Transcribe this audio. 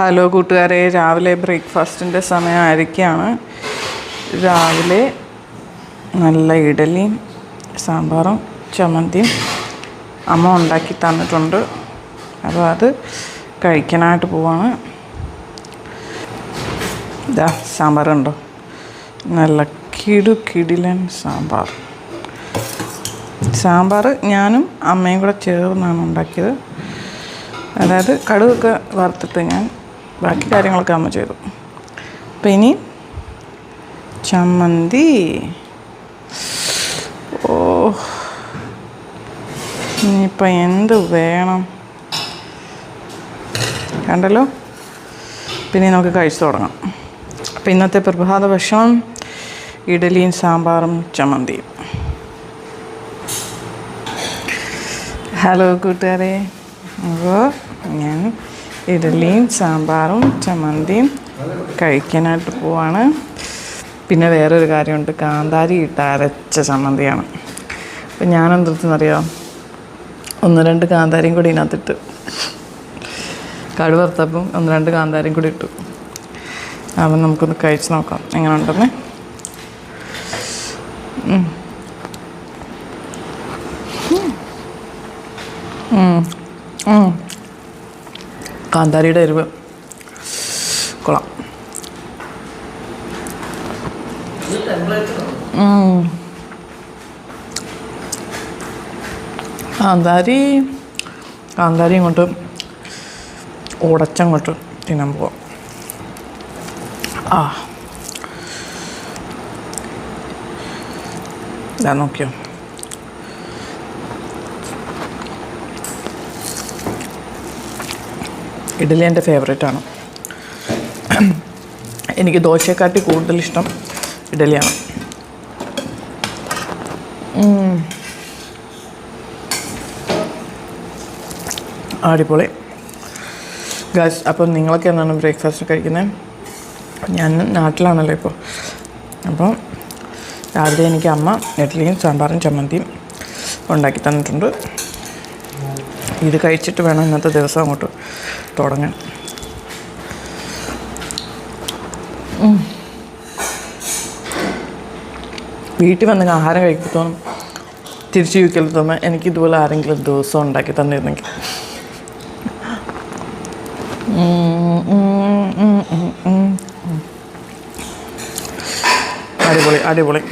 Hello കൂട്ടുകാരെ രാവിലെ ബ്രേക്ക്ഫാസ്റ്റിന്റെ സമയമായിരിക്കുകയാണ്. രാവിലെ നല്ല ഇഡലിയും സാമ്പാറും ചമ്മന്തിയും അമ്മ ഉണ്ടാക്കി തന്നിട്ടുണ്ട്. അപ്പോൾ അത് കഴിക്കാനായിട്ട് പോവാണ്. ഇതാ സാമ്പാറുണ്ടോ നല്ല കിടു കിടിലൻ സാമ്പാർ. സാമ്പാർ ഞാനും അമ്മയും കൂടെ ചേർന്നാണ് ഉണ്ടാക്കിയത്. അതായത് കടുകൊക്കെ വറുത്തിട്ട് ഞാൻ ബാക്കി കാര്യങ്ങളൊക്കെ അമ്മ ചെയ്തു. അപ്പം ഇനി ചമ്മന്തി. ഓ ഇനിയിപ്പം എന്ത് വേണം? കണ്ടല്ലോ? പിന്നെ നമുക്ക് കഴിച്ചു തുടങ്ങാം. അപ്പം ഇന്നത്തെ പ്രഭാത ഭക്ഷണം ഇഡലിയും സാമ്പാറും ചമ്മന്തിയും. ഹലോ കൂട്ടുകാരെ. അപ്പോൾ ഞാൻ ഇഡലിയും സാമ്പാറും ചമ്മന്തിയും കഴിക്കാനായിട്ട് പോവാണ്. പിന്നെ വേറൊരു കാര്യമുണ്ട്. കാന്താരി ഇട്ട് അരച്ച ചമ്മന്തിയാണ്. അപ്പം ഞാൻ എന്തെന്നറിയാം ഒന്ന് രണ്ട് കാന്താരിയും കൂടി ഇതിനകത്തിട്ട് കടുവറുത്തപ്പം ഒന്ന് രണ്ട് കാന്താരിയും കൂടി ഇട്ടു. അപ്പം നമുക്കൊന്ന് കഴിച്ച് നോക്കാം. എങ്ങനെ ഉണ്ടെന്ന് കാന്താരിയുടെ എരിവ്. കൊള്ളാം. കാന്താരി കാന്താരി ഇങ്ങോട്ട് ഉടച്ചങ്ങോട്ട് തിന്നാൻ പോവാം. ആ. നോക്കിയോ? ഇഡലി എന്റെ ഫേവറേറ്റാണ്. എനിക്ക് ദോശയെക്കാട്ടി കൂടുതൽ ഇഷ്ടം ഇഡലിയാണ്. അടിപൊളി. ഗാസ് അപ്പോൾ നിങ്ങളൊക്കെ എന്താണ് ബ്രേക്ക്ഫാസ്റ്റ് കഴിക്കുന്നത് ഞാൻ നാട്ടിലാണല്ലോ ഇപ്പോൾ. അപ്പോൾ രാവിലെ എനിക്ക് അമ്മ ഇഡ്ഡലിയും സാമ്പാറും ചമ്മന്തിയും ഉണ്ടാക്കി തന്നിട്ടുണ്ട്. ഇത് കഴിച്ചിട്ട് വേണം ഇന്നത്തെ ദിവസം അങ്ങോട്ട് തുടങ്ങാൻ. വീട്ടിൽ വന്ന് ആഹാരം കഴിക്കത്തോന്നും തിരിച്ചു തോന്നുമ്പോൾ എനിക്ക് ഇതുപോലെ ആരെങ്കിലും ദിവസം ഉണ്ടാക്കി തന്നിരുന്നെങ്കിൽ. അടിപൊളി അടിപൊളി.